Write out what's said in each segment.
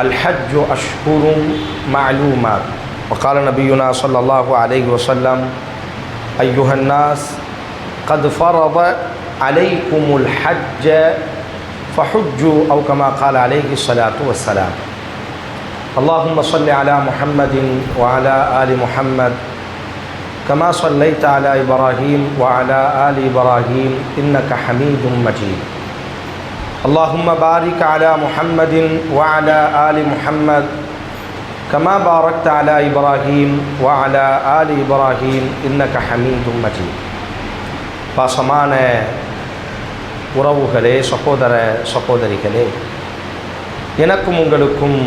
الحج أشهر معلومات وقال نبينا صلى الله عليه وسلم أيها الناس قد فرض عليكم الحج فحجوا أو كما قال عليه الصلاة والسلام. اللهم صل على محمد وعلى آل محمد كما صليت على إبراهيم وعلى آل إبراهيم إنك حميد مجيد. اللهم بارك على محمد وعلى آل محمد كما باركت على إبراهيم وعلى آل إبراهيم إنك حميد مجيد பாசமான உறவுகளே சகோதர சகோதரிகளே எனக்கும் உங்களுக்கும்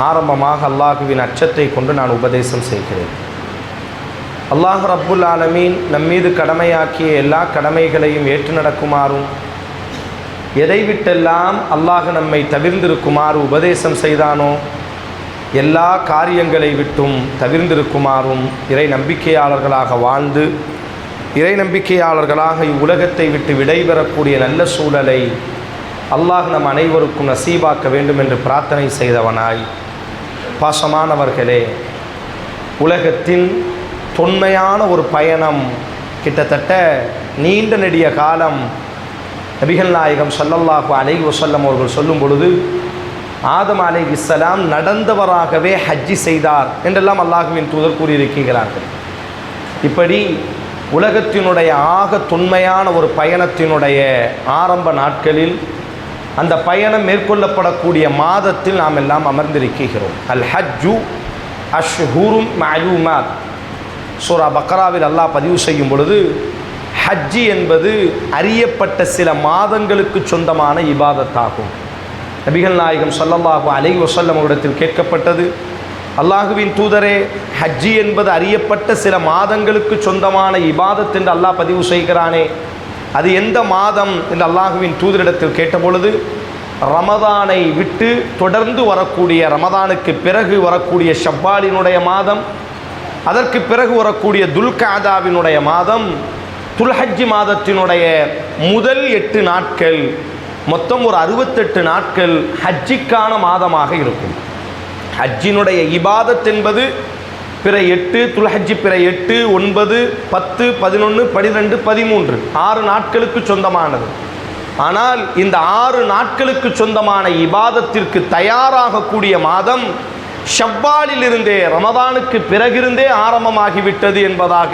ஆரம்பமாக அல்லாஹுவின் அச்சத்தை கொண்டு நான் உபதேசம் செய்கிறேன் அல்லாஹ் ரப்புல் ஆலமீன் நம் மீது கடமையாக்கிய எல்லா கடமைகளையும் ஏற்று நடக்குமாறும் எதை விட்டெல்லாம் அல்லாஹ் நம்மை தவிர்ந்திருக்குமாறு உபதேசம் செய்தானோ எல்லா காரியங்களை விட்டும் தவிர்ந்திருக்குமாறும் இறை நம்பிக்கையாளர்களாக வாழ்ந்து இறை நம்பிக்கையாளர்களாக இவ்வுலகத்தை விட்டு விடைபெறக்கூடிய நல்ல சூழலை அல்லாஹ் நம் அனைவருக்கும் நசீபாக்க வேண்டும் என்று பிரார்த்தனை செய்தவனாய். பாசமானவர்களே உலகத்தின் தொன்மையான ஒரு பயணம் கிட்டத்தட்ட நீண்ட நெடிய காலம் நபிகள் நாயகம் சல்லல்லாஹு அலை வசல்லம் அவர்கள் சொல்லும் பொழுது ஆதம் அலை இஸ்லாம் நடந்தவராகவே ஹஜ்ஜி செய்தார் என்றெல்லாம் அல்லாஹுவின் தூதர் கூறியிருக்கிறார்கள். இப்படி உலகத்தினுடைய ஆக தொன்மையான ஒரு பயணத்தினுடைய ஆரம்ப நாட்களில் அந்த பயணம் மேற்கொள்ளப்படக்கூடிய மாதத்தில் நாம் எல்லாம் அமர்ந்திருக்கிறோம். அல் ஹஜ்ஜு அஷ்ஹூரும் மலூமாத் சூரா பக்ராவில் அல்லாஹ் பதிவு செய்யும் பொழுது ஹஜ்ஜி என்பது அறியப்பட்ட சில மாதங்களுக்கு சொந்தமான இபாதத்தாகும். நபிகள் நாயகம் சல்லல்லாஹு அலை வசல்லம் இடத்தில் கேட்கப்பட்டது அல்லாஹுவின் தூதரே ஹஜ்ஜி என்பது அறியப்பட்ட சில மாதங்களுக்கு சொந்தமான இபாதத் என்று அல்லாஹ் பதிவு செய்கிறானே. அது எந்த மாதம்? என்று அல்லாஹுவின் தூதரிடத்தில் கேட்டபொழுது ரமதானை விட்டு தொடர்ந்து வரக்கூடிய ரமதானுக்கு பிறகு வரக்கூடிய ஷவ்வாலினுடைய மாதம் அதற்கு பிறகு வரக்கூடிய துல்காதாவினுடைய மாதம் துல்ஹஜ்ஜி மாதத்தினுடைய முதல் எட்டு நாட்கள் மொத்தம் ஒரு அறுபத்தெட்டு நாட்கள் ஹஜ்ஜிக்கான மாதமாக இருக்கும். ஹஜ்ஜினுடைய இபாதத் என்பது பிற எட்டு துல்ஹஜ்ஜி பிற எட்டு ஒன்பது பத்து பதினொன்று பனிரெண்டு பதிமூன்று. ஆறு நாட்களுக்கு சொந்தமானது. ஆனால் இந்த ஆறு நாட்களுக்கு சொந்தமான இபாதத்திற்கு தயாராகக்கூடிய மாதம் ஷவ்வாலிலிருந்தே ரமதானுக்கு பிறகிருந்தே ஆரம்பமாகிவிட்டது என்பதாக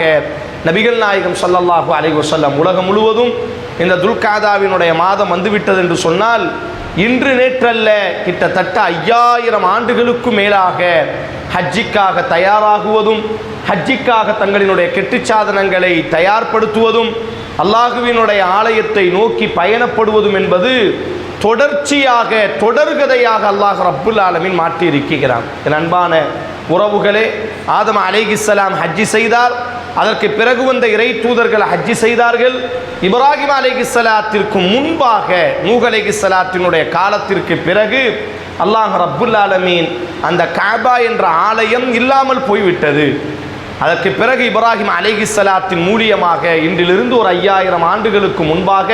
நபிகள் நாயகம் சல்லல்லாஹு அலைஹி வசல்லம் உலகம் முழுவதும் இந்த துல்காதாவினுடைய மாதம் வந்துவிட்டது என்று சொன்னால் இன்று நேற்றல்ல கிட்டத்தட்ட ஐயாயிரம் ஆண்டுகளுக்கு மேலாக ஹஜ்ஜிக்காக தயாராகுவதும் ஹஜ்ஜிக்காக தங்களினுடைய கெட்டுச்சாதனங்களை தயார்படுத்துவதும் அல்லாஹுவினுடைய ஆலயத்தை நோக்கி பயணப்படுவதும் என்பது தொடர்ச்சியாக தொடர்கதையாக அல்லாஹ் ரப்புல் ஆலமின் மாற்றி இருக்கிறான் என் அன்பான உறவுகளே ஆதம் அலைகிஸ்லாம் ஹஜ்ஜி செய்தார். அதற்கு பிறகு வந்த இறை தூதர்கள் ஹஜ்ஜி செய்தார்கள். இப்ராஹிம் அலைகிஸ்லாத்திற்கு முன்பாக நூக் அலைகிஸ்லாத்தினுடைய காலத்திற்கு பிறகு அல்லாஹ் ரப்புல் ஆலமீன் அந்த காபா என்ற ஆலயம் இல்லாமல் போய்விட்டது. அதற்கு பிறகு இப்ராஹிம் அலைகிஸ்லாத்தின் மூலியமாக இன்றிலிருந்து ஒரு ஐயாயிரம் ஆண்டுகளுக்கு முன்பாக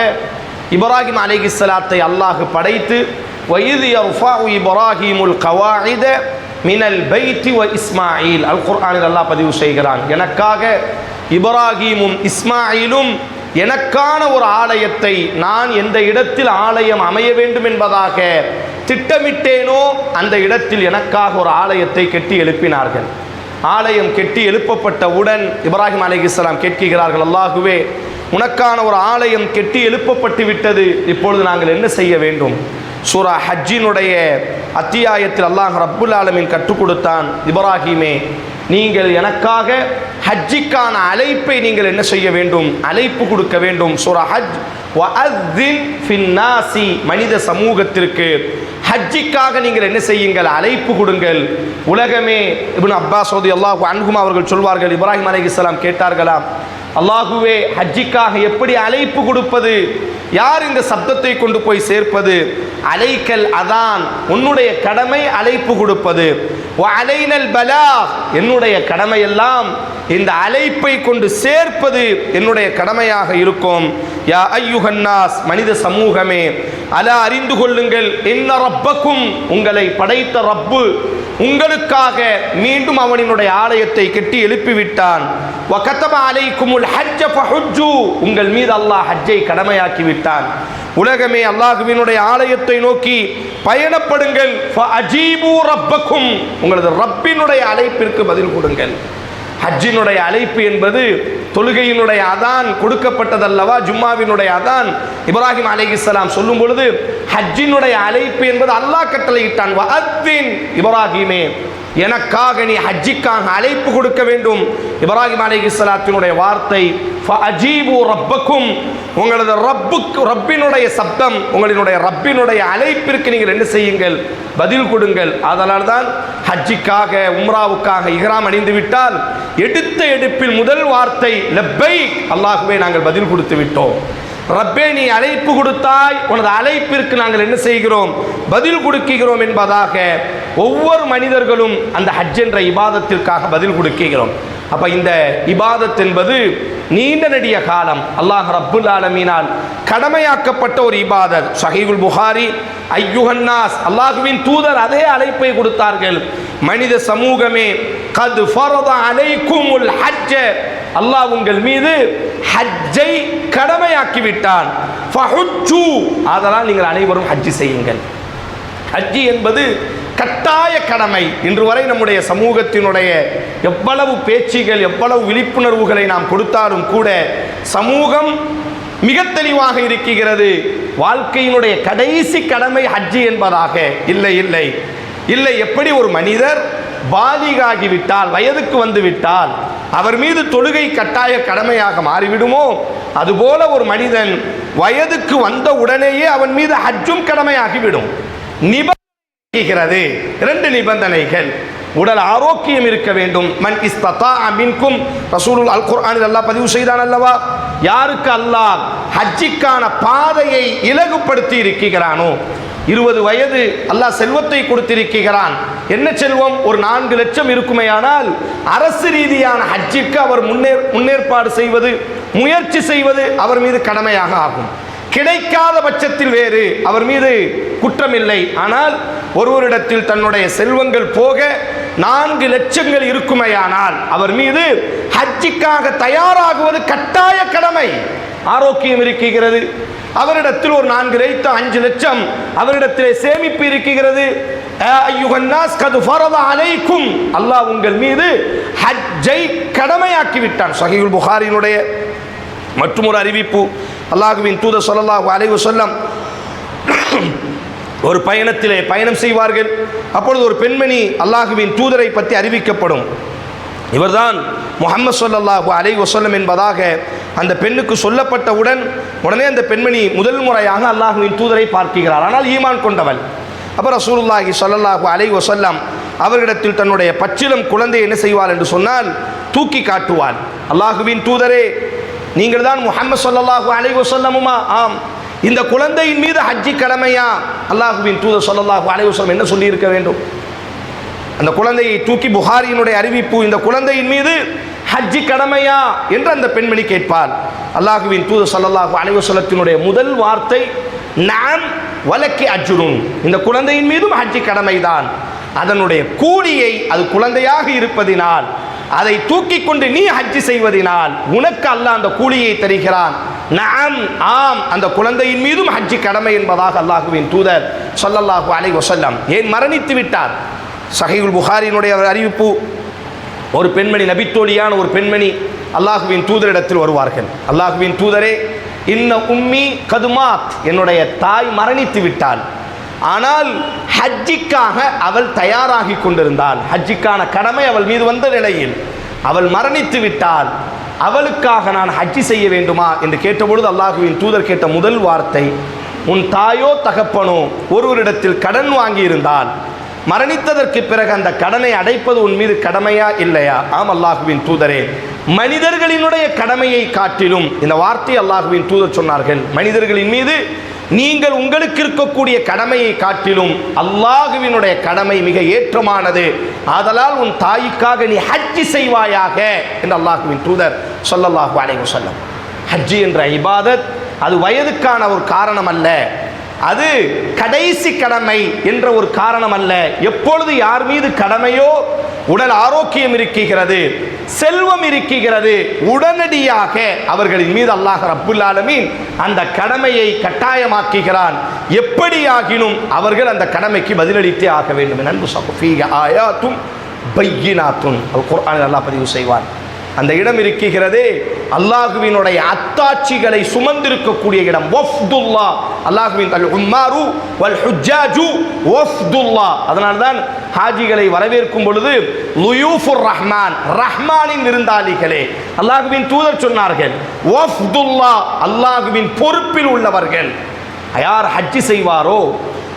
இப்ராஹிம் அலைகிஸ்லாத்தை அல்லாஹ் படைத்து வயது இப்ராஹிமுல் கவாயித மினல் பைத்தி வ இஸ்மாயில். அல் குர்ஆனில் அல்லாஹ் பதிவு செய்கிறான். எனக்காக இப்ராஹீமும் இஸ்மாயிலும் எனக்கான ஒரு ஆலயத்தை நான் எந்த இடத்தில் ஆலயம் அமைய வேண்டும் என்பதாக திட்டமிட்டேனோ அந்த இடத்தில் எனக்காக ஒரு ஆலயத்தை கெட்டி எழுப்பினார்கள். ஆலயம் கெட்டி எழுப்பப்பட்டவுடன் இப்ராஹிம் அலைஹிஸ்ஸலாம் கேட்கிறார்கள் அல்லாஹுவே உனக்கான ஒரு ஆலயம் கெட்டி எழுப்பப்பட்டு விட்டது. இப்பொழுது நாங்கள் என்ன செய்ய வேண்டும்? சூரா ஹஜ்ஜினுடைய அத்தியாயத்தில் அல்லாஹ் ரப்புல் ஆலமின் கற்றுக் கொடுத்தான். இப்ராஹிமே நீங்கள் எனக்காக ஹஜ்ஜிக்கான அழைப்பை நீங்கள் என்ன செய்ய வேண்டும்? அழைப்பு கொடுக்க வேண்டும். சூரா ஹஜ் ஃபின்னாசி மனித சமூகத்திற்கு ஹஜ்ஜிக்காக நீங்கள் என்ன செய்யுங்கள்? அழைப்பு கொடுங்கள். உலகமே இப்னு அப்பாஸ் அல்லாஹ் அன்ஹும் அவர்கள் சொல்வார்கள் இப்ராஹிம் அலைஹிஸ்ஸலாம் கேட்டார்களாம் அல்லாஹுவே ஹஜ்ஜிக்காக எப்படி அழைப்பு கொடுப்பது? யார் இந்த சப்தத்தை கொண்டு போய் சேர்ப்பது? அலைக்கல் அதான் உன்னுடைய கடமை அழைப்பு கொடுப்பது. அலைனல் பலா என்னுடைய கடமையெல்லாம் இந்த அழைப்பை கொண்டு சேர்ப்பது என்னுடைய கடமையாக இருக்கும். யா ஐயுகன்னாஸ் மனித சமூகமே அலா அறிந்து கொள்ளுங்கள். என்ன ரப்பக்கும் உங்களை படைத்த ரப்பு உங்களுக்காக மீண்டும் அவனினுடைய ஆலயத்தை கட்டி எழுப்பிவிட்டான். உங்கள் மீது அல்லாஹ் ஹஜ்ஜை கடமையாக்கி விட்டான் உலகமே அல்லாஹுவினுடைய ஆலயத்தை நோக்கி பயணப்படுங்கள். உங்களது ரப்பினுடைய அழைப்பிற்கு பதில் கொடுங்கள். ஹஜ்ஜினுடைய அழைப்பு என்பது தொழுகையினுடைய அதான் கொடுக்கப்பட்டதல்லவா ஜும்மாவினுடைய அதான். இப்ராஹிம் அலைஹிஸ்ஸலாம் சொல்லும் பொழுது ஹஜ்ஜினுடைய அழைப்பு என்பது அல்லாஹ் கட்டளையிட்டான் அத்தின் இப்ராஹிமே எனக்காக நீ ஹஜ்ஜிக்காக அழைப்பு கொடுக்க வேண்டும். இப்ராஹிம் அலைஹிஸ்ஸலாத்தினுடைய வார்த்தை ஃபஅஜீபு ரப்பக்கும். உங்களது ரப்புக்கு ரப்பினுடைய சப்தம் உங்களினுடைய ரப்பினுடைய அழைப்பிற்கு நீங்கள் என்ன செய்யுங்கள்? பதில் கொடுங்கள். அதனால் தான் ஹஜ்ஜிக்காக உம்ராவுக்காக இஹ்ராம் அணிந்து விட்டால் எடுத்த எடுப்பில் முதல் வார்த்தை லப்பை அல்லாஹுவே நாங்கள் பதில் கொடுத்து விட்டோம். ரப்பே நீ அழைப்பு கொடுத்தாய். உனது அழைப்பிற்கு நாங்கள் என்ன செய்கிறோம்? பதில் கொடுக்கிறோம் என்பதாக ஒவ்வொரு மனிதர்களும் அந்த ஹஜ் என்ற இபாதத்திற்காக பதில் கொடுக்கிறோம். அப்போ இந்த இபாதத் என்பது நீண்ட நெடிய காலம் அல்லாஹ் ரப்புல் ஆலமீனால் கடமையாக்கப்பட்ட ஒரு இபாதத். சஹீகுல் புகாரி ஐயுஹன்னாஸ் அல்லாஹுவின் தூதர் அதே அழைப்பை கொடுத்தார்கள். மனித சமூகமே கது ஃபரத அலைக்குமுல் ஹஜ்ஜ அல்லாஹ் உங்கள் மீது ஹஜ்ஜை கடமையாக்கி விட்டான். ஃபஹுஜ்ஜு அதனால் நீங்கள் அனைவரும் ஹஜ்ஜி செய்யுங்கள். ஹஜ்ஜி என்பது கட்டாய கடமை. இன்று வரை நம்முடைய சமூகத்தினுடைய எவ்வளவு பேச்சுகள் எவ்வளவு விழிப்புணர்வுகளை நாம் கொடுத்தாலும் கூட சமூகம் மிக தெளிவாக இருக்கிறது. வாழ்க்கையினுடைய கடைசி கடமை ஹஜ்ஜி என்பதாக இல்லை இல்லை. இல்லை எப்படி ஒரு மனிதர் பாலிகாகிவிட்டால் வயதுக்கு வந்துவிட்டால் அவர் மீது தொழுகை கட்டாய கடமையாக மாறிவிடுமோ? அதுபோல ஒரு மனிதன் வயதுக்கு வந்த உடனேயே அவன் மீது ஹஜ்ஜும் கடமையாகிவிடும். நிப செய்கிறது இரண்டு நிபந்தனைகள். உடல் ஆரோக்கியம் இருக்க வேண்டும். மன் இஸ்ததா மின்கும். ரசூலுல் அல் குர்ஆனில் அல்லாஹ் பதிவு செய்தான் அல்லவா? யாருக்கு அல்லாஹ் ஹஜ்ஜிக்கான பாதையை இலகுபடுத்தி இருக்கிறானோ? இருபது வயது அல்லாஹ் செல்வத்தை கொடுத்திருக்கிறான். என்ன செல்வம்? ஒரு நான்கு லட்சம் இருக்குமேயானால் அரசு ரீதியான ஹஜ்ஜிற்கு அவர் முன்னேற் முன்னேற்பாடு செய்வது முயற்சி செய்வது அவர் மீது கடமையாக ஆகும். கிடைக்காத பட்சத்தில் வேறு. அவர் மீது குற்றமில்லை. ஆனால் ஒருவரிடத்தில் தன்னுடைய செல்வங்கள் போக நான்கு லட்சங்கள் இருக்குமையானால் அவர் மீது ஹஜ்ஜிக்காக தயாராகுவது கட்டாய கடமை. ஆரோக்கியம் இருக்கிறது. அவரிடத்தில் ஒரு நான்கு லட்சம் அஞ்சு லட்சம் அவரிடத்திலே சேமிப்பு இருக்கிறது. அலைக்கும். அல்லாஹ் உங்கள் மீது ஹஜ்ஜை கடமையாக்கி விட்டான் சஹீல் புகாரினுடைய மற்றும் ஒரு அறிவிப்பு. அல்லாஹுவின் தூத சொல்லல்லாஹு அலைவு சொல்லம் ஒரு பயணத்திலே பயணம் செய்வார்கள். அப்பொழுது ஒரு பெண்மணி அல்லாஹுவின் தூதரை பற்றி அறிவிக்கப்படும். இவர்தான் முகமது சொல்லல்லாஹு அலை வசல்லம் என்பதாக அந்த பெண்ணுக்கு சொல்லப்பட்டவுடன் உடனே அந்த பெண்மணி முதல் முறையாக அல்லாஹுவின் தூதரை பார்க்கிறார். ஆனால் ஈமான் கொண்டவள். அப்போ ரசூலுல்லாஹி சொல்லல்லாஹு அலை வசல்லம் அவர்களிடத்தில் தன்னுடைய பச்சிலம் குழந்தை என்ன செய்வார் என்று சொன்னால் தூக்கி காட்டுவார் அல்லாஹுவின் தூதரே நீங்கள் தான் முகமது சொல்லல்லாஹு அலை வசல்லமுமா ஆம். இந்த குழந்தையின் மீது ஹஜ்ஜி கடமையா? அல்லாஹுவின் தூதர் சொல்லல்லாஹு அலைவசம் என்ன சொல்லியிருக்க வேண்டும்? அந்த குழந்தையை தூக்கி புகாரியினுடைய அறிவிப்பு இந்த குழந்தையின் மீது ஹஜ்ஜி கடமையா என்று அந்த பெண்மணி கேட்பாள். அல்லாஹுவின் தூது சல்லாஹு அலைவசலத்தினுடைய முதல் வார்த்தை நான் வலக்கி அஜுரும் இந்த குழந்தையின் மீதும் ஹஜ்ஜி கடமைதான். அதனுடைய கூலியை அது குழந்தையாக இருப்பதினால் அதை தூக்கி கொண்டு நீ ஹஜ்ஜி செய்வதினால் உனக்கு அல்ல அந்த கூலியை தருகிறான். நாம் ஆம் அந்த குழந்தையின் மீதும் ஹஜ்ஜி கடமை என்பதாக அல்லாஹுவின் தூதர் சொல்லல்லாஹு அலை வசல்லாம் ஏன் மரணித்து விட்டார்? சஹீல் புகாரினுடைய அறிவிப்பு ஒரு பெண்மணி நபித்தோழியான ஒரு பெண்மணி அல்லாஹுவின் தூதரிடத்தில் வருவார்கள். அல்லாஹுவின் தூதரே இன்ன உம்மி கதுமாத் என்னுடைய தாய் மரணித்து விட்டாள். ஆனால் ஹஜ்ஜிக்காக அவள் தயாராகி கொண்டிருந்தாள். ஹஜ்ஜிக்கான கடமை அவள் மீது வந்த நிலையில் அவள் மரணித்து விட்டாள். அவளுக்காக நான் ஹஜ்ஜி செய்ய வேண்டுமா என்று கேட்டபொழுது அல்லாஹுவின் தூதர் கேட்ட முதல் வார்த்தை உன் தாயோ தகப்பனோ ஒருவரிடத்தில் கடன் வாங்கியிருந்தால் மரணித்ததற்கு பிறகு அந்த கடனை அடைப்பது உன் மீது கடமையா இல்லையா? ஆம் அல்லாஹுவின் தூதரே மனிதர்களினுடைய கடமையை காட்டிலும் இந்த வார்த்தை அல்லாஹுவின் தூதர் சொன்னார்கள் மனிதர்களின் மீது நீங்கள் உங்களுக்கு இருக்கக்கூடிய கடமையை காட்டிலும் அல்லாஹுவினுடைய கடமை மிக ஏற்றமானது. ஆதலால் உன் தாய்க்காக நீ ஹஜ்ஜி செய்வாயாக என்று அல்லாஹுவின் தூதர் சொல்லல்லாஹு அலைவு சொல்லம் ஹஜ்ஜி என்ற இபாதத் அது வயதுக்கான ஒரு காரணம் அல்ல அது கடைசி கடமை என்ற ஒரு காரணம் அல்ல எப்பொழுது யார் மீது கடமையோ உடல் ஆரோக்கியம் இருக்குகிறது செல்வம் இருக்குகிறது உடனடியாக அவர்களின் மீது அல்லாஹ் ரப்புல் ஆலமீன் அந்த கடமையை கட்டாயமாக்குகிறான். எப்படியாகினும் அவர்கள் அந்த கடமைக்கு பதிலளித்தே ஆக வேண்டும். என அன்பு சஃபீக ஆயாத்தும் பையினாத்துன் குர்ஆனில் அல்லாஹ் பதிவு செய்வான். அந்த இடம் இருக்குகிறதே அல்லாஹுவினுடைய அத்தாட்சிகளை சுமந்திருக்கக்கூடிய இடம். ஒஃப்துல்லா அல்லாஹுவின் தல் உம்மாரு வல் ஹுஜ்ஜாஜு ஒஃப்துல்லா அதனால தான் ஹாஜிகளை வரவேற்கும் பொழுது லுயூஃபுர் ரஹ்மான் ரஹ்மானின் விருந்தாளிகளே. அல்லாஹுவின் தூதர் சொன்னார்கள் ஒஃப்துல்லா அல்லாஹுவின் பொறுப்பில் உள்ளவர்கள் யார் ஹஜ்ஜி செய்வாரோ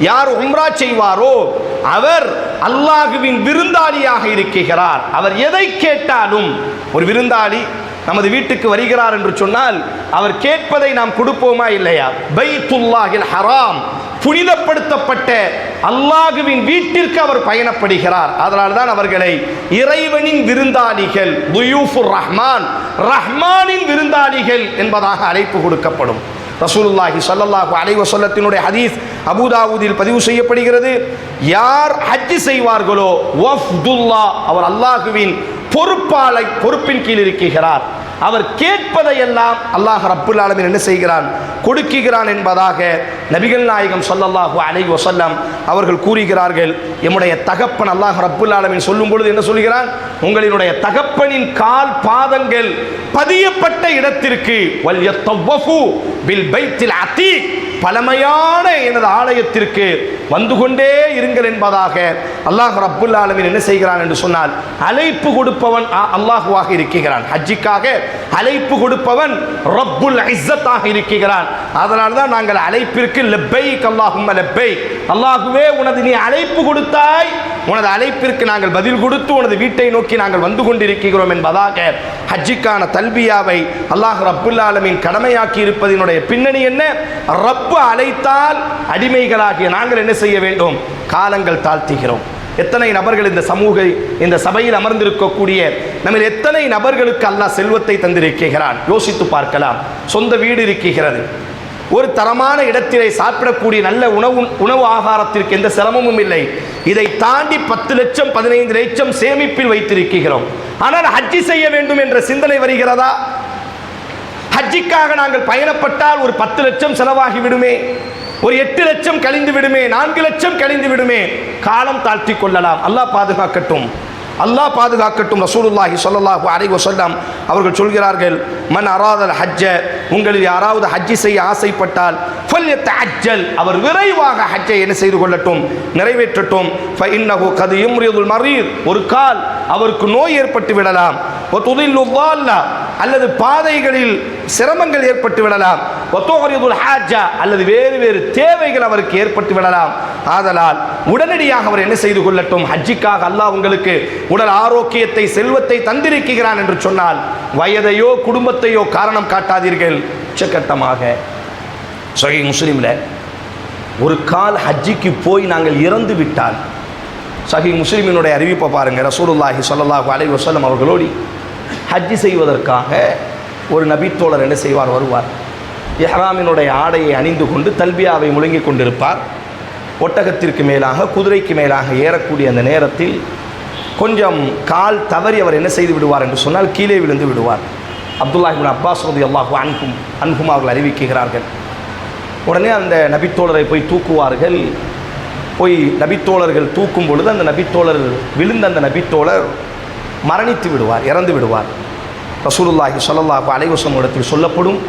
யார் உம்ரா செய்வாரோ அவர் அல்லாஹுவின் விருந்தாளியாக இருக்கிறார். அவர் எதை கேட்டாலும் ஒரு விருந்தாளி நமது வீட்டுக்கு வருகிறார் என்று சொன்னால் அவர் கேட்பதை நாம் கொடுப்போமா இல்லையா? பைத்துல்லாஹில் ஹராம். புனிதப்படுத்தப்பட்ட அல்லாஹுவின் வீட்டிற்கு அவர் பயணப்படுகிறார். அதனால் தான் அவர்களை இறைவனின் விருந்தாளிகள் ரஹ்மான் ரஹ்மானின் விருந்தாளிகள் என்பதாக அழைப்பு கொடுக்கப்படும். ரசூலுல்லாஹி சல்லல்லாஹு அலைவ சொல்லத்தினுடைய ஹதீஸ் அபுதாவுதில் பதிவு செய்யப்படுகிறது. யார் ஹஜ் செய்வார்களோ வஃப்துல்லா அவர் அல்லாஹுவின் பொறுப்பாளை பொறுப்பின் கீழ் இருக்கிறார். அவர் கேட்பதையெல்லாம் அல்லாஹ் ரப்புல் ஆலமின் என்ன செய்கிறான்? கொடுக்குகிறான் என்பதாக நபிகள் நாயகம் சொல்லல்லாஹு அலை வசல்லாம் அவர்கள் கூறுகிறார்கள் எம்முடைய தகப்பன் அல்லாஹ் ரப்புல் ஆலமின் சொல்லும் பொழுது என்ன சொல்கிறான்? உங்களினுடைய தகப்பனின் கால் பாதங்கள் பதியப்பட்ட இடத்திற்கு வல் பில் பைத்தில் அதி பழமையான எனது ஆலயத்திற்கு வந்து கொண்டே இருங்கள் என்பதாக அல்லாஹ் ரப்புல் ஆலமின் என்ன செய்கிறான் என்று சொன்னால் அழைப்பு கொடுப்பவன் அ- அல்லாஹுவாக இருக்கிறான். ஹஜ்ஜிக்காக அழைப்பு கொடுப்பவன் ரப்புல் ஐசத்தாக இருக்கிறான். அதனால்தான் நாங்கள் அழைப்பிற்கு லெப்பைக் அல்லாஹும் லெப்பைக். அல்லாஹுவே உனது நீ அழைப்பு கொடுத்தாய். உனது அழைப்பிற்கு நாங்கள் பதில் கொடுத்து உனது வீட்டை நோக்கி நாங்கள் வந்து கொண்டிருக்கிறோம் என்பதாக ஹஜ்ஜிக்கான தல்பியாவை அல்லாஹ் ரப்புல் ஆலமீன் கடமையாக்கி இருப்பதனுடைய பின்னணி என்ன? ரப்பு அழைத்தால் அடிமைகளாகிய நாங்கள் என்ன செய்ய வேண்டும்? காலங்கள் தாழ்த்துகிறோம். எத்தனை நபர்கள் இந்த சமூக இந்த சபையில் அமர்ந்திருக்கக்கூடிய நம்ம எத்தனை நபர்களுக்கு அல்லாஹ் செல்வத்தை தந்திருக்கிறான்? யோசித்து பார்க்கலாம். சொந்த வீடு இருக்கிறது. ஒரு தரமான இடத்திலே சாப்பிடக்கூடிய நல்ல உணவு உணவு ஆகாரத்திற்கு எந்த சிரமமும் இல்லை. இதை தாண்டி பத்து லட்சம் பதினைந்து லட்சம் சேமிப்பில் வைத்திருக்கிறோம். ஆனால் ஹஜ்ஜி செய்ய வேண்டும் என்ற சிந்தனை வருகிறதா? ஹஜ்ஜிக்காக நாங்கள் பயணப்பட்டால் ஒரு பத்து லட்சம் செலவாகி விடுமே? ஒரு எட்டு லட்சம் கழிந்து விடுமே? நான்கு லட்சம் கழிந்து விடுமே? காலம் தாழ்த்தி கொள்ளலாம். அல்லாஹ் பாதுகாக்கட்டும். அல்லாஹ் பாதுகாக்கட்டும். ரசூலுல்லாஹி சொல்லல்லாஹு அலைஹி வஸல்லம் அவர்கள் சொல்கிறார்கள் மன் அராதல் ஹஜ்ஜ உங்களில் யாராவது ஹஜ்ஜி செய்ய ஆசைப்பட்டால் அஜ்ஜல் அவர் விரைவாக ஹஜ்ஜை என்ன செய்து கொள்ளட்டும்? நிறைவேற்றட்டும். கது மரீர் ஒரு கால் அவருக்கு நோய் ஏற்பட்டு விடலாம். அல்லது பாதைகளில் சிரமங்கள் ஏற்பட்டு விடலாம். ஹாஜா அல்லது வேறு வேறு தேவைகள் அவருக்கு ஏற்பட்டு விடலாம். ஆதலால் உடனடியாக அவர் என்ன செய்து கொள்ளட்டும்? ஹஜ்ஜிக்காக அல்லாஹ் உங்களுக்கு உடல் ஆரோக்கியத்தை செல்வத்தை தந்திருக்கிறான் என்று சொன்னால் வயதையோ குடும்பத்தையோ காரணம் காட்டாதீர்கள். உச்சக்கட்டமாக சொகை முஸ்லீமில் ஒரு கால் ஹஜ்ஜிக்கு போய் நாங்கள் இறந்து விட்டால் சஹி முஸ்லிமினுடைய அறிவிப்பை பாருங்கள் ரசூலுல்லாஹி ஸல்லல்லாஹு அலை வசலம் அவர்களோடு ஹஜ்ஜி செய்வதற்காக ஒரு நபித்தோழர் என்ன செய்வார் வருவார். எஹ்ராமினுடைய ஆடையை அணிந்து கொண்டு தல்பியாவை முழங்கிக் கொண்டிருப்பார். ஒட்டகத்திற்கு மேலாக குதிரைக்கு மேலாக ஏறக்கூடிய அந்த நேரத்தில் கொஞ்சம் கால் தவறி அவர் என்ன செய்து விடுவார் என்று சொன்னால் கீழே விழுந்து விடுவார். அப்துல்லாஹிபின் அப்பாஸ் ரதி அல்லாஹு அன்கும் அன்கும் அவர்கள் அறிவிக்கிறார்கள் உடனே அந்த நபித்தோழரை போய் தூக்குவார்கள். போய் நபித்தோழர்கள் தூக்கும் பொழுது அந்த நபித்தோழர் விழுந்த அந்த நபித்தோழர் மரணித்து விடுவார் இறந்து விடுவார். ரசூலுல்லாஹி சொல்லல்லாஹு அலைவசம் இடத்தில் சொல்லப்படும்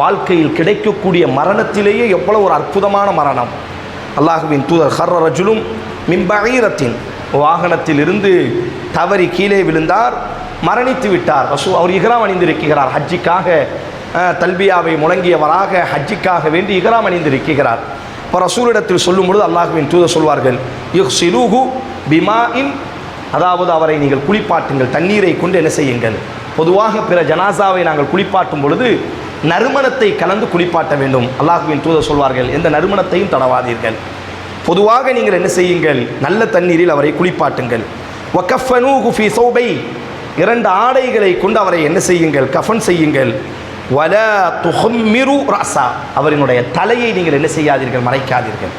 வாழ்க்கையில் கிடைக்கக்கூடிய மரணத்திலேயே எவ்வளவு ஒரு அற்புதமான மரணம். அல்லாஹுவின் தூதர் ஹர்ர ரஜுலும் மின்பகீரத்தின் வாகனத்திலிருந்து தவறி கீழே விழுந்தார் மரணித்து விட்டார். ரசூ அவர் இஹ்ராம் அணிந்திருக்கிறார் ஹஜ்ஜிக்காக தல்பியாவை முழங்கியவராக ஹஜ்ஜிக்காக வேண்டி இஹ்ராம் அணிந்திருக்கிறார். இப்போ ரசூலிடத்தில் சொல்லும் பொழுது அல்லாஹுவின் தூதர் சொல்வார்கள் யுக் சிலுகு பிமா இன் அதாவது அவரை நீங்கள் குளிப்பாட்டுங்கள் தண்ணீரை கொண்டு என்ன செய்யுங்கள்? பொதுவாக பிற ஜனாசாவை நாங்கள் குளிப்பாட்டும் பொழுது நறுமணத்தை கலந்து குளிப்பாட்ட வேண்டும். அல்லாஹுவின் தூதர் சொல்வார்கள் எந்த நறுமணத்தையும் தடவாதீர்கள். பொதுவாக நீங்கள் என்ன செய்யுங்கள்? நல்ல தண்ணீரில் அவரை குளிப்பாட்டுங்கள். வக்கஃபனூஹு குஃபி சௌபை. இரண்டு ஆடைகளை கொண்டு அவரை என்ன செய்யுங்கள்? கஃபன் செய்யுங்கள். வல துஹம்மிரு ராசா அவரினுடைய தலையை நீங்கள் என்ன செய்யாதீர்கள்? மறைக்காதீர்கள்.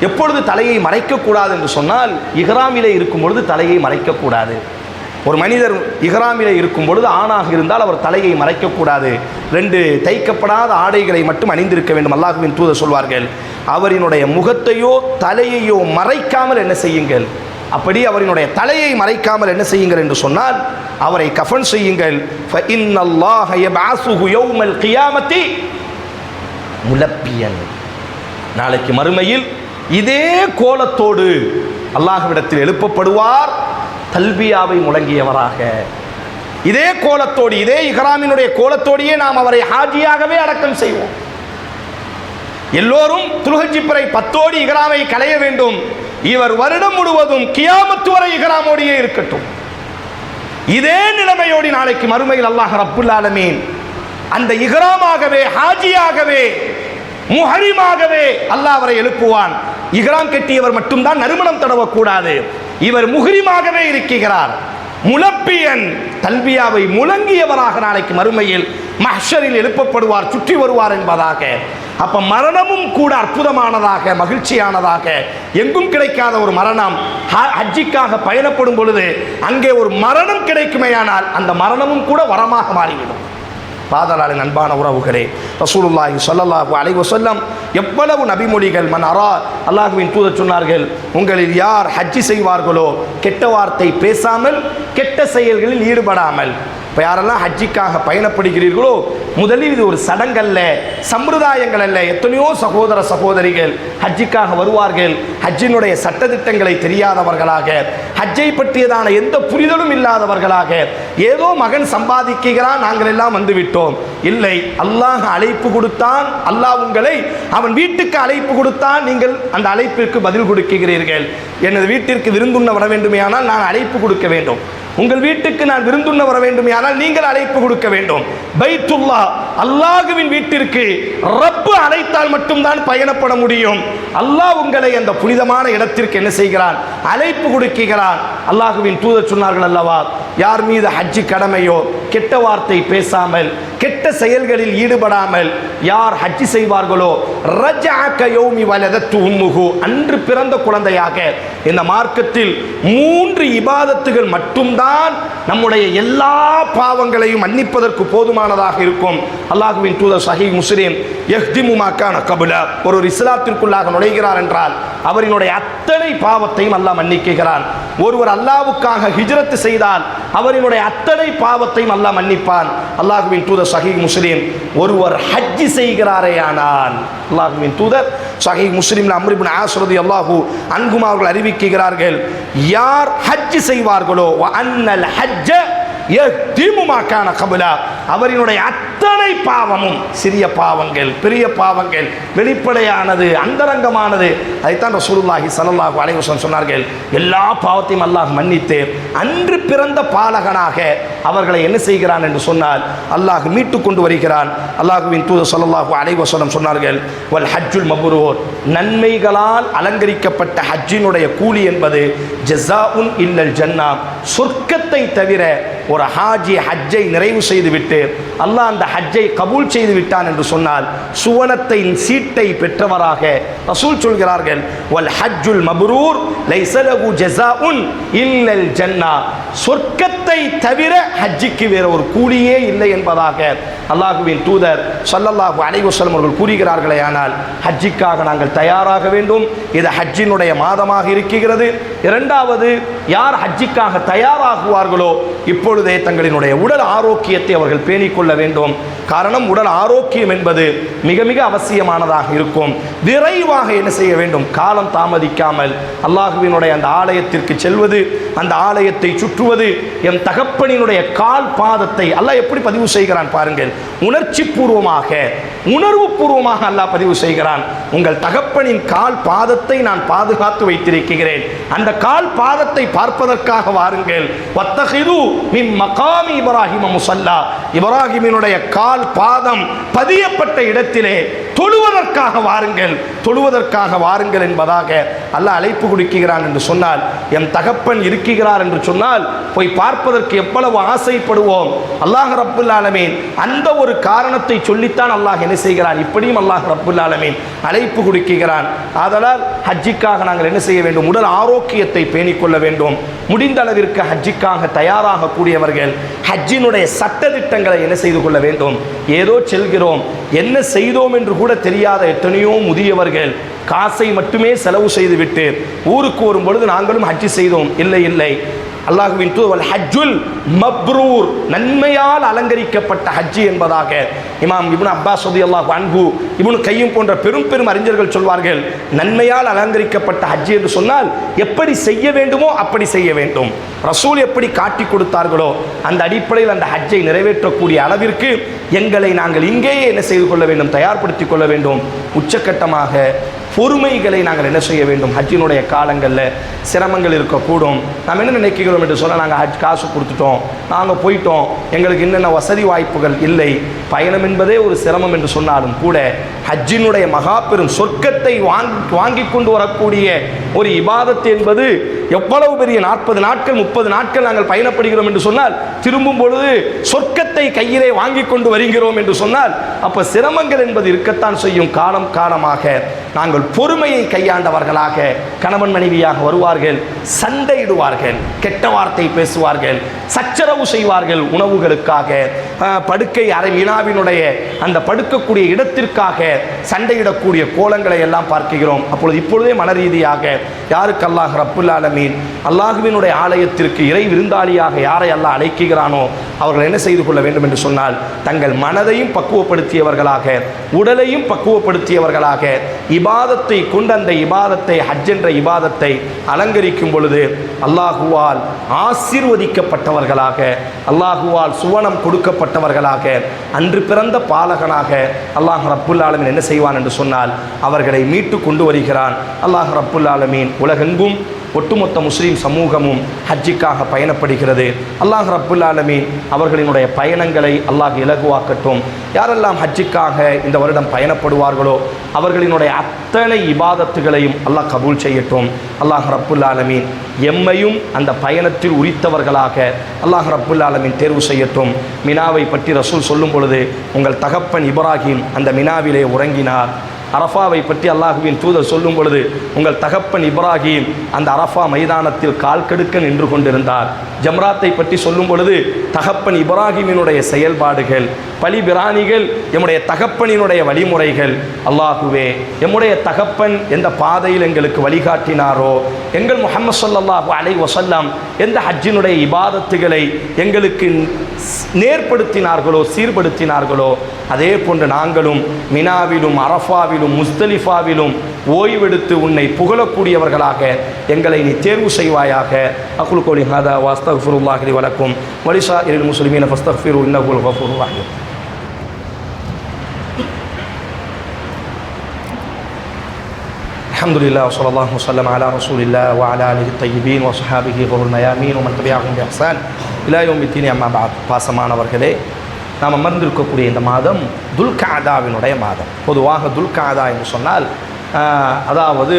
எப்பொழுது தலையை மறைக்கக்கூடாது என்று சொன்னால் இஹ்ராமிலே இருக்கும் பொழுது தலையை மறைக்கக்கூடாது. ஒரு மனிதர் இஹ்ராமிலே இருக்கும் பொழுது ஆணாக இருந்தால் அவர் தலையை மறைக்கக்கூடாது. ரெண்டு தைக்கப்படாத ஆடைகளை மட்டும் அணிந்திருக்க வேண்டும் அல்லாஹுவின் தூதர் சொல்வார்கள். அவரினுடைய முகத்தையோ தலையையோ மறைக்காமல் என்ன செய்யுங்கள்? அப்படி அவரினுடைய தலையை மறைக்காமல் என்ன செய்யுங்கள் என்று சொன்னால் அவரை கஃபன் செய்யுங்கள். முலப்பியன். நாளைக்கு மறுமையில் இதே கோலத்தோடு அல்லாஹ்விடத்தில் எழுப்பப்படுவார் தல்பியாவை முழங்கியவராக. இதே கோலத்தோடு இதே இஹ்ராமினுடைய கோலத்தோடையே நாம் அவரை ஹாஜியாகவே அடக்கம் செய்வோம். எல்லோரும் துல்ஹஜிப்பரை பத்தோடி இஹ்ராமை களைய வேண்டும். இவர் வருடம் முழுவதும் கியாமத்து வரை இஹ்ராமோடியே இருக்கட்டும். இதே நிலைமையோடு நாளைக்கு மறுமையில் அல்லாஹ் ரப்புல்லாலமீன் அந்த இஹ்ராமாகவே ஹாஜியாகவே முஹரிமாகவே அல்லாஹ் அவரை எழுப்புவான். இஹ்ராம் கட்டியவர் மட்டும்தான் நறுமணம் தடவக்கூடாது. இவர் முஹரிமாகவே இருக்கிறார். முலப்பியன் தல்பியாவை முழங்கியவராக நாளைக்கு மறுமையில் மஹ்ஷரில் எழுப்பப்படுவார் சுற்றி வருவார் என்பதாக. அப்ப மரணமும் கூட அற்புதமானதாக மகிழ்ச்சியானதாக எங்கும் கிடைக்காத ஒரு மரணம். ஹ- ஹஜ்ஜிக்காக பயணப்படும் பொழுது அங்கே ஒரு மரணம் கிடைக்குமேயானால் அந்த மரணமும் கூட வரமாக மாறிவிடும். பாதலாளின் அன்பான உறவுகளே ரசூலுல்லாஹி சொல்லல்லாஹு அலைவ சொல்லம் எவ்வளவு நபிமொழிகள் மன் அரா அல்லாஹுவின் தூதர் சொன்னார்கள் உங்களில் யார் ஹஜ்ஜி செய்வார்களோ கெட்ட வார்த்தை பேசாமல் கெட்ட செயல்களில் ஈடுபடாமல் இப்போ யாரெல்லாம் ஹஜ்ஜிக்காக பயணப்படுகிறீர்களோ முதலில் இது ஒரு சடங்கல்ல சம்பிரதாயங்கள் அல்ல எத்தனையோ சகோதர சகோதரிகள் ஹஜ்ஜிக்காக வருவார்கள். ஹஜ்ஜினுடைய சட்டத்திட்டங்களை தெரியாதவர்களாக ஹஜ்ஜை பற்றியதான எந்த புரிதலும் இல்லாதவர்களாக ஏதோ மகன் சம்பாதிக்கிறான் நாங்கள் எல்லாம் வந்துவிட்டோம். இல்லை அல்லாஹ் அழைப்பு கொடுத்தான் அல்லாஹ் உங்களை அவன் வீட்டுக்கு அழைப்பு கொடுத்தான் நீங்கள் அந்த அழைப்பிற்கு பதில் கொடுக்கிறீர்கள். எனது வீட்டிற்கு விருந்துண்ண வர வேண்டுமேயானால் நான் அழைப்பு கொடுக்க வேண்டும். உங்கள் வீட்டுக்கு நான் விருந்துண்ண வர ஆனால் நீங்கள் அழைப்பு கொடுக்க வேண்டும். பைத்துல்லா அல்லாஹுவின் வீட்டிற்கு ரப்பு அழைத்தால் மட்டும்தான் பயணப்பட முடியும். அல்லாஹ் உங்களை அந்த புனிதமான இடத்திற்கு என்ன செய்கிறான்? அழைப்பு கொடுக்கிறான். அல்லாஹுவின் தூதர் சொன்னார்கள் அல்லவா யார் மீது ஹஜ்ஜி கடமையோ கெட்ட வார்த்தை பேசாமல் கெட்ட செயல்களில் ஈடுபடாமல் யார் ஹஜ்ஜி செய்வார்களோ ரஜாக்கயோமி வலதத்து உம்முகு அன்று பிறந்த குழந்தையாக இந்த மார்க்கத்தில் மூன்று இபாதத்துகள் மட்டும்தான் நம்முடைய எல்லா பாவங்களையும் மன்னிப்பதற்கு போதுமானதாக இருக்கும். அல்லாஹுவின் தூதர் சஹி முஸ்லீம் எஹ்திமுமாக்கான கபுல. ஒரு இஸ்லாத்திற்குள்ளாக நுழைகிறார் என்றால் அவரினுடைய அத்தனை பாவத்தையும் அல்லாஹ் மன்னிக்கிறான் ஒருவர் அல்லாவுக்காக ஹிஜ்ரத் செய்தால் அவரினுடைய அத்தனை பாவத்தையும் அல்லாஹ் மன்னிப்பான். அல்லாஹுவின் தூதர் சஹி முஸ்லீம் ஒருவர் ஹஜ்ஜி செய்கிறாரே ஆனால். அல்லாஹுவின் தூதர் சஹி முஸ்லீம் அம்ரிபின் ஆசுரதி அல்லாஹு அன்குமார்கள் அறிவிக்கிறார்கள் யார் ஹஜ்ஜி செய்வார்களோ அன்னல் ஹஜ்ஜ தீமுமாக்கான கபுலா. அவரினுடைய அத்தனை பாவமும் சிறிய பாவங்கள் பெரிய பாவங்கள் வெளிப்படையானது அந்தரங்கமானது. அதைத்தான் ரசூலுல்லாஹி ஸல்லல்லாஹு அலைவசன் சொன்னார்கள். எல்லா பாவத்தையும் அல்லாஹ் மன்னித்து அன்று பிறந்த பாலகனாக அவர்களை என்ன செய்கிறான் என்று சொன்னால் அல்லாஹ் மீட்டு கொண்டு வருகிறான். அல்லாஹுவின் தூதர் ஸல்லல்லாஹு அலைவசனம் சொன்னார்கள் வல் ஹஜ்ஜுல் மபுருவோர் நன்மைகளால் அலங்கரிக்கப்பட்ட ஹஜ்ஜினுடைய கூலி என்பது ஜஸாஉன் இல்லல் ஜன்னா. சொர்க்கத்தை தவிர ஒரு ஹாஜி ஹஜ்ஜை நிறைவு செய்துவிட்டு அல்லாஹ் அந்த ஹஜ்ஜை கபூல் செய்து விட்டான் என்று சொன்னால் சுவனத்தின் சீட்டை பெற்றவராக ரசூல் சொல்கிறார்கள் வல் ஹஜ்ஜுல் மப்ரூர் லைஸலஹு ஜஸாஉன் இல்லல் ஜன்னா. சொர்க்கத்தை தவிர ஹஜ்ஜிக்கு வேற ஒரு கூலியே இல்லை என்பதாக அல்லாஹுவின் தூதர் சல்லல்லாஹு அலைவசலம் அவர்கள் கூறுகிறார்களே ஆனால் ஹஜ்ஜிக்காக நாங்கள் தயாராக வேண்டும். இது ஹஜ்ஜினுடைய மாதமாக இருக்கிறது. இரண்டாவது யார் ஹஜ்ஜிக்காக தயாராகுவார்களோ இப்பொழுதே தங்களினுடைய உடல் ஆரோக்கியத்தை அவர்கள் பேணிக் கொள்ள வேண்டும். காரணம் உடல் ஆரோக்கியம் என்பது மிக மிக அவசியமானதாக இருக்கும். விரைவாக என்ன செய்ய வேண்டும்? காலம் தாமதிக்காமல் அல்லாஹுவினுடைய அந்த ஆலயத்திற்கு செல்வது அந்த ஆலயத்தை சுற்றுவது என் தகப்பனினுடைய கால் பாதத்தை அல்லாஹ் எப்படி பதிவு செய்கிறான் பாருங்கள். உணர்ச்சி பூர்வமாக உணர்வு பூர்வமாக அல்லாஹ் பதிவு செய்கிறான். உங்கள் தகப்பனின் கால் பாதத்தை நான் பாதுகாத்து வைத்திருக்கிறேன். அந்த கால் பாதத்தை பார்ப்பதற்காக வாருங்கள். வத்தகிது மின் மகாமி இப்ராஹிம முசல்லா. இப்ராஹிமினுடைய கால் பாதம் பதியப்பட்ட இடத்திலே தொழுவதற்காக வாருங்கள். தொழுவதற்காக வாருங்கள் என்பதாக அல்ல அழைப்பு கொடுக்கிறான் என்று சொன்னால் என் தகப்பன் இருக்கிறார் என்று சொன்னால் போய் பார்ப்பதற்கு எவ்வளவு ஆசைப்படுவோம். அல்லாஹ் ரப்புல் ஆலமீன் அந்த ஒரு காரணத்தை சொல்லித்தான் அல்லாஹ் என்ன செய்கிறான். இப்படியும் அல்லாஹ் ரப்புல் ஆலமீன் அழைப்பு கொடுக்கிறான். ஆதலால் ஹஜ்ஜிக்காக நாங்கள் என்ன செய்ய வேண்டும்? உடல் ஆரோக்கியத்தை பேணிக்கொள்ள வேண்டும். முடிந்த அளவிற்கு ஹஜ்ஜிக்காக தயாராக கூடியவர்கள் ஹஜ்ஜினுடைய சட்டதிட்டங்களை என்ன செய்து கொள்ள வேண்டும்? ஏதோ செல்கிறோம். என்ன செய்தோம் என்று கூட தெரியாத எத்தனையோ முதியவர்கள் காசை மட்டுமே செலவு செய்துவிட்டு ஊருக்கு வரும் பொழுது நாங்களும் ஹஜ்ஜி செய்தோம். இல்லை இல்லை. அல்லாஹுவின் தூவல் ஹஜ்ஜுல் மப்ரூர். நன்மையால் அலங்கரிக்கப்பட்ட ஹஜ்ஜி என்பதாக இமாம் இபுன் அப்பாஸ் சதி அல்லாஹ் அன்பு இபுன் கையும் போன்ற பெரும் பெரும் அறிஞர்கள் சொல்வார்கள். நன்மையால் அலங்கரிக்கப்பட்ட ஹஜ்ஜி என்று சொன்னால் எப்படி செய்ய வேண்டுமோ அப்படி செய்ய வேண்டும். ரசூல் எப்படி காட்டி கொடுத்தார்களோ அந்த அடிப்படையில் அந்த ஹஜ்ஜை நிறைவேற்றக்கூடிய அளவிற்கு எங்களை நாங்கள் இங்கேயே என்ன செய்து கொள்ள வேண்டும் தயார்படுத்திக் கொள்ள வேண்டும். உச்சக்கட்டமாக பொறுமைகளை நாங்கள் என்ன செய்ய வேண்டும்? ஹஜ்ஜினுடைய காலங்களில் சிரமங்கள் இருக்கக்கூடும். நாம் என்ன நினைக்கிறோம் என்று சொன்னால் நாங்கள் ஹஜ் காசு கொடுத்துட்டோம் நாங்கள் போயிட்டோம் எங்களுக்கு என்னென்ன வசதி வாய்ப்புகள் இல்லை பயணம் என்பதே ஒரு சிரமம் என்று சொன்னாலும் கூட ஹஜ்ஜினுடைய மகா பெரும் சொர்க்கத்தை வாங்கி வாங்கி கொண்டு வரக்கூடிய ஒரு இபாதத்து என்பது எவ்வளவு பெரிய நாற்பது நாட்கள் முப்பது நாட்கள் நாங்கள் பயணப்படுகிறோம் என்று சொன்னால் திரும்பும் பொழுது சொர்க்கத்தை கையிலே வாங்கி கொண்டு வருகிறோம் என்று சொன்னால் அப்போ சிரமங்கள் என்பது இருக்கத்தான் செய்யும் காலம் காலமாக. நாங்கள் பொறுமையை கையாண்டவர்களாக கணவன் மனைவியாக வருவார்கள் சண்டையிடுவார்கள் கெட்ட வார்த்தை பேசுவார்கள் சச்சரவு செய்வார்கள் உணவுகளுக்காக. படுக்கை அறை வினாவினுடைய அந்த படுக்கக்கூடிய இடத்திற்காக சண்டையிடக்கூடிய கோலங்களை எல்லாம் பார்க்கிறோம். அப்பொழுது இப்பொழுதே மன ரீதியாக யாருக்கல்லாக அல்லாஹ் ஆலமீன். அல்லாஹுவினுடைய ஆலயத்திற்கு இறை விருந்தாளியாக யாரை அல்லாஹ் அழைக்கிறானோ அவர்கள் என்ன செய்து கொள்ள வேண்டும் என்று சொன்னால் தங்கள் மனதையும் பக்குவப்படுத்தியவர்களாக உடலையும் பக்குவப்படுத்தியவர்களாக இபாதத்தை கொண்டு அந்த இபாதத்தை ஹஜ் என்ற இபாதத்தை அலங்கரிக்கும் பொழுது அல்லாஹுவால் ஆசீர்வதிக்கப்பட்டவர்களாக அல்லாஹுவால் சுவனம் கொடுக்கப்பட்டவர்களாக அன்று பிறந்த பாலகனாக அல்லாஹ் ரப்புல் ஆலமீன் என்ன செய்வான் என்று சொன்னால் அவர்களை மீட்டு கொண்டு வருகிறான். அல்லாஹ் ரப்புல் ஆலமீன் உலகெங்கும் ஒட்டுமொத்த முஸ்லீம் சமூகமும் ஹஜ்ஜிக்காக பயணப்படுகிறது. அல்லாஹ் ரப்புல் ஆலமீன் அவர்களினுடைய பயணங்களை அல்லாஹ் இலகுவாக்கட்டும். யாரெல்லாம் ஹஜ்ஜிக்காக இந்த வருடம் பயணப்படுவார்களோ அவர்களினுடைய அத்தனை இபாதத்துகளையும் அல்லாஹ் கபூல் செய்யட்டும். அல்லாஹ் ரப்புல் ஆலமீன் எம்மையும் அந்த பயணத்தில் உரித்தவர்களாக அல்லாஹ் ரப்புல் ஆலமீன் தேர்வு செய்யட்டும். மினாவை பற்றி ரசூல் சொல்லும் பொழுது உங்கள் தகப்பன் இப்ராஹிம் அந்த மினாவிலே உறங்கினார். அரஃபாவை பற்றி அல்லாஹுவின் தூதர் சொல்லும் பொழுது உங்கள் தகப்பன் இப்ராஹிம் அந்த அரஃபா மைதானத்தில் கால் கெடுக்க நின்று கொண்டிருந்தார். ஜம்ராத்தை பற்றி சொல்லும் பொழுது தகப்பன் இப்ராஹிமினுடைய செயல்பாடுகள் பலி பிராணிகள் எம்முடைய தகப்பனினுடைய வழிமுறைகள் அல்லாஹுவே எம்முடைய தகப்பன் எந்த பாதையில் எங்களுக்கு வழிகாட்டினாரோ எங்கள் முஹம்மது ஸல்லல்லாஹு அலை வசல்லாம் எந்த ஹஜ்ஜினுடைய இபாதத்துகளை எங்களுக்கு நேர்படுத்தினார்களோ சீர்படுத்தினார்களோ அதே போன்று நாங்களும் மினாவிலும் அரஃபாவிலும் முஸ்தலிஃபாவிலும் ஓய்வெடுத்து உன்னை புகழக்கூடியவர்களாக எங்களை நீ தேர்வு செய்வாயாக அகுல் கோலி ஹாதா வாஸ்தகுல்லாஹி வலக்கும் வலிசா இல் முஸ்லிமீன ஃபஸ்தஃபிரு இன்னகுல் கஃபூர் ரஹீம் الحمد لله وصلى الله وسلم على رسول الله وعلى آله الطيبين وصحابه غر الميامين ومن تبعهم بإحسان إلى يوم الدين أما بعد பாசமானவர்களே நாம் அமர்ந்திருக்கக்கூடிய இந்த மாதம் துல்காதாவினுடைய மாதம். பொதுவாக துல்காதா என்று சொன்னால் அதாவது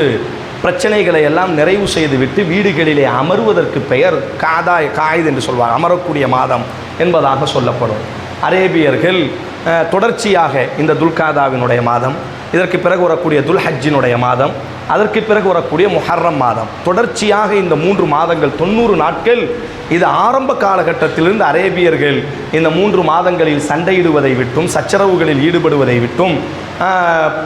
பிரச்சனைகளை எல்லாம் நிறைவு செய்துவிட்டு வீடுகளிலே அமர்வதற்கு பெயர் காதா காயுது என்று சொல்வார். அமரக்கூடிய மாதம் என்பதாக சொல்லப்படும். அரேபியர்கள் தொடர்ச்சியாக இந்த துல்காதாவினுடைய மாதம் இதற்கு பிறகு வரக்கூடிய துல்ஹஜ்ஜினுடைய மாதம் அதற்கு பிறகு வரக்கூடிய முஹர்ரம் மாதம். தொடர்ச்சியாக இந்த மூன்று மாதங்கள் தொண்ணூறு நாட்கள் இது ஆரம்ப காலகட்டத்திலிருந்து அரேபியர்கள் இந்த மூன்று மாதங்களில் சண்டையிடுவதை விட்டும் சச்சரவுகளில் ஈடுபடுவதை விட்டும்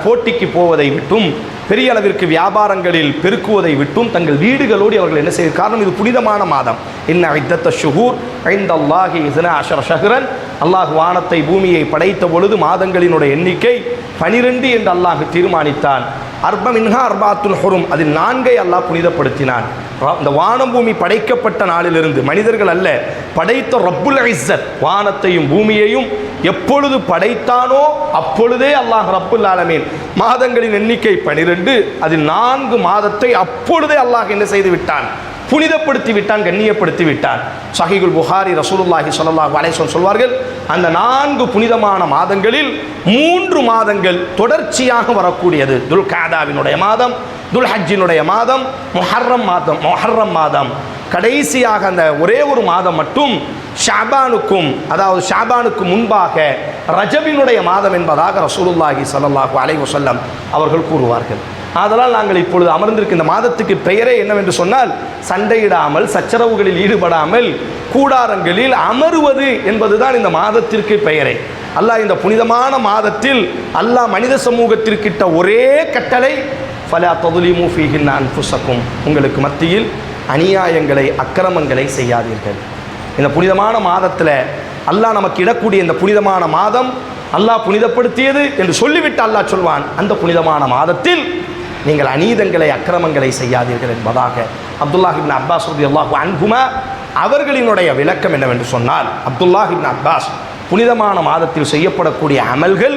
போட்டிக்கு போவதை விட்டும் பெரிய அளவிற்கு வியாபாரங்களில் பெருக்குவதை விட்டும் தங்கள் வீடுகளோடு அவர்கள் என்ன செய்ய காரணம் இது புனிதமான மாதம். இன்ன ஐத்தத்த ஷுகூர் ஐந்த அல்லாஹி இஸ்னா அஷர ஷஹரன் அல்லாஹ் வானத்தை பூமியை படைத்த பொழுது மாதங்களினுடைய எண்ணிக்கை பனிரெண்டு என்று அல்லாஹ் தீர்மானித்தான். அர்பமின்ஹா அர்பாத்துல் ஹொரும். அதில் நான்கை அல்லாஹ் புனிதப்படுத்தினான். இந்த வானம் பூமி படைக்கப்பட்ட நாளிலிருந்து மனிதர்கள் அல்ல படைத்த ரப்புல் ஐசத் வானத்தையும் பூமியையும் எப்பொழுது படைத்தானோ அப்பொழுதே அல்லாஹ் ரப்புல் ஆலமீன். மாதங்களின் எண்ணிக்கை பனிரெண்டு அதில் நான்கு மாதத்தை அப்பொழுதே அல்லாஹ் என்ன செய்து விட்டான்? புனிதப்படுத்தி விட்டான் கண்ணியப்படுத்தி விட்டான் சஹிகுல் புகாரி ரசூலுல்லாஹி ஸல்லல்லாஹு அலைஹி சொல்வார்கள் அந்த நான்கு புனிதமான மாதங்களில் மூன்று மாதங்கள் தொடர்ச்சியாக வரக்கூடியது. துல் காதாவினுடைய மாதம் துல் ஹஜ்ஜினுடைய மாதம் மொஹர்ரம் மாதம் மொஹர்ரம் மாதம். கடைசியாக அந்த ஒரே ஒரு மாதம் மட்டும் ஷாபானுக்கும் அதாவது ஷாபானுக்கு முன்பாக ரஜபினுடைய மாதம் என்பதாக ரசூலுல்லாஹி சல்லாஹூ அலைவசல்லம் அவர்கள் கூறுவார்கள். ஆதலால் நாங்கள் இப்பொழுது அமர்ந்திருக்க இந்த மாதத்துக்கு பெயரே என்னவென்று சொன்னால் சண்டையிடாமல் சச்சரவுகளில் ஈடுபடாமல் கூடாரங்களில் அமருவது என்பதுதான் இந்த மாதத்திற்கு பெயரே. அல்லாஹ் இந்த புனிதமான மாதத்தில் அல்லாஹ் மனித சமூகத்திற்கிட்ட ஒரே கட்டளை ஃபலா ததுலிமு ஃபீஹின் புசக்கும் உங்களுக்கு மத்தியில் அநியாயங்களை அக்கிரமங்களை செய்யாதீர்கள். இந்த புனிதமான மாதத்தில் அல்லாஹ் நமக்கு இடக்கூடிய இந்த புனிதமான மாதம் அல்லாஹ் புனிதப்படுத்தியது என்று சொல்லிவிட்டு அல்லாஹ் சொல்வான். அந்த புனிதமான மாதத்தில் நீங்கள் அநீதங்களை அக்கிரமங்களை செய்யாதீர்கள் என்பதாக அப்துல்லாஹிபின் அப்பாஸ் ரதி அல்லாஹு அன்குமா அவர்களினுடைய விளக்கம் என்னவென்று சொன்னால் அப்துல்லாஹிபின் அப்பாஸ் புனிதமான மாதத்தில் செய்யப்படக்கூடிய அமல்கள்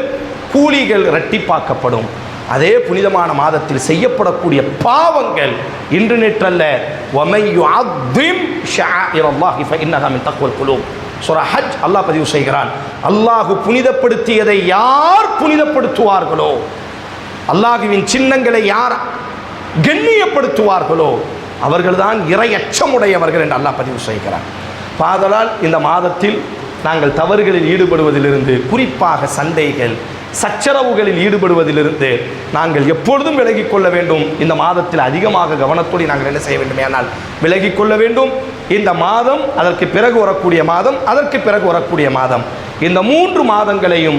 கூலிகள் இரட்டிப்பாக்கப்படும். அதே புனிதமான மாதத்தில் செய்யப்படக்கூடிய பாவங்கள் இன்று நேற்றல்ல. அல்லாஹ் பதிவு செய்கிறான். அல்லாஹு புனிதப்படுத்தியதை யார் புனிதப்படுத்துவார்களோ? அல்லாஹுவின் சின்னங்களை யார் கண்ணியப்படுத்துவார்களோ அவர்கள்தான் இறையச்சமுடையவர்கள் என்று அல்லாஹ் பதிவு செய்கிறார் பாதலால் இந்த மாதத்தில் நாங்கள் தவறுகளில் ஈடுபடுவதிலிருந்து குறிப்பாக சண்டைகள் சச்சரவுகளில் ஈடுபடுவதிலிருந்து நாங்கள் எப்பொழுதும் விலகிக் கொள்ள வேண்டும். இந்த மாதத்தில் அதிகமாக கவனத்தோடு நாங்கள் என்ன செய்ய வேண்டும் ஆனால் விலகிக் கொள்ள வேண்டும். இந்த மாதம் அதற்கு பிறகு வரக்கூடிய மாதம் அதற்கு பிறகு வரக்கூடிய மாதம். இந்த மூன்று மாதங்களையும்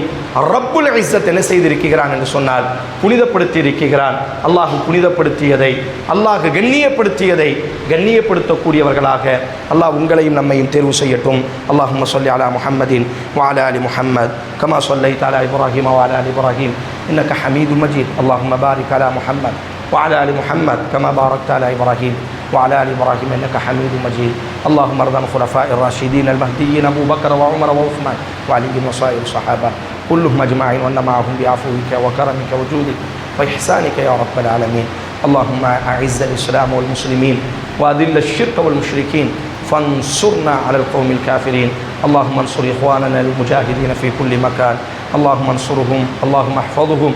ரப்புல் ஐசத் என்ன செய்திருக்கிறான் என்று சொன்னால் புனிதப்படுத்தி இருக்கிறான் அல்லாஹு புனிதப்படுத்தியதை அல்லாஹு கண்ணியப்படுத்தியதை கண்ணியப்படுத்தக்கூடியவர்களாக அல்லாஹ் உங்களையும் நம்மையும் தேர்வு செய்யட்டும். அல்லாஹும் சொல்லி அலா முஹம்மதின் வாலா அலி முஹம்மத். கமா சொல்லை தாலா இப்ராஹிம் وعلى آل إبراهيم إنك حميد مجيد. اللهم بارك على محمد وعلى آل محمد كما باركت على إبراهيم وعلى آل إبراهيم إنك حميد مجيد. اللهم ارض عن الخلفاء الراشدين المهديين أبو بكر وعمر وعثمان وعلي وصائر الصحابة كلهم أجمعين وأن معهم بعفوك وكرمك وجودك وإحسانك يا رب العالمين. اللهم أعز الإسلام والمسلمين وأذل الشرك والمشركين فانصرنا على القوم الكافرين. اللهم انصر إخواننا المجاهدين في كل مكان. اللهم انصرهم. اللهم احفظهم.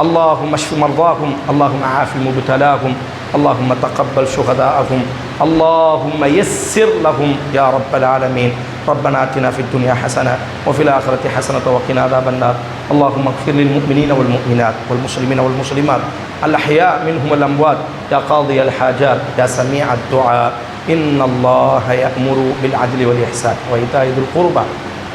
اللهم اشف مرضاهم. اللهم عاف مبتلاهم اللهم تقبل شهداءهم. اللهم يسر لهم يا رب العالمين. ربنا آتنا في الدنيا حسنة وفي الآخرة حسنة وقنا عذاب النار. اللهم اغفر للمؤمنين والمؤمنات والمسلمين والمسلمات. الأحياء منهم والأموات. يا قاضي الحاجات. يا سميع الدعاء. ان الله يامر بالعدل والاحسان وايتاء ذي القربى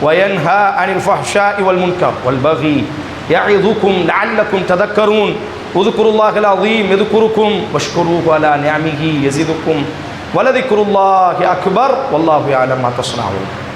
وينهى عن الفحشاء والمنكر والبغي يعظكم لعلكم تذكرون اذكروا الله العظيم يذكركم واشكروه على نعمه يزدكم ولذكر الله أكبر والله يعلم ما تصنعون